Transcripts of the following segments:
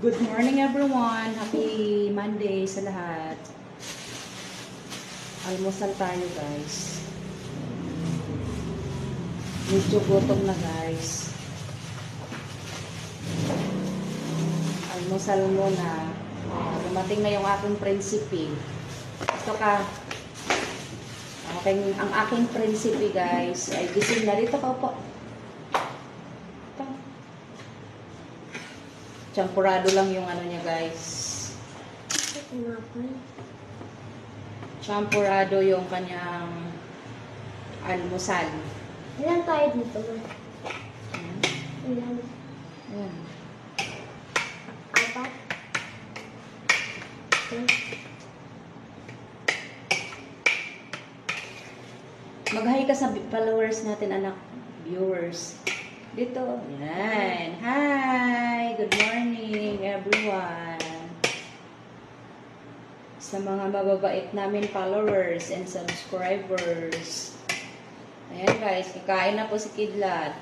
Good morning everyone. Happy Monday sa lahat. Almusal tayo guys. Medyo gutom na guys. Almusal muna. Dumating na yung aking prinsipe. Gusto ka? Aking, ang aking prinsipe guys ay gising na dito ka po. Champurado lang yung ano niya guys. Champurado yung kanyang almusal. Ilan tayo dito ba? Ayan. Ilan? Ayan. Apat? Mag-hi ka sa followers natin, anak. Viewers. Dito. Yan. Hi! Sa mga mababait namin followers and subscribers. Ayan guys, kakain na po si Kidlat.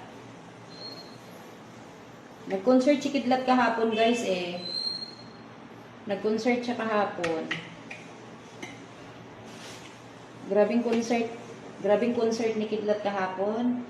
Nag-concert si Kidlat kahapon guys eh. Nag-concert siya kahapon. Grabing concert. Grabing concert ni Kidlat kahapon.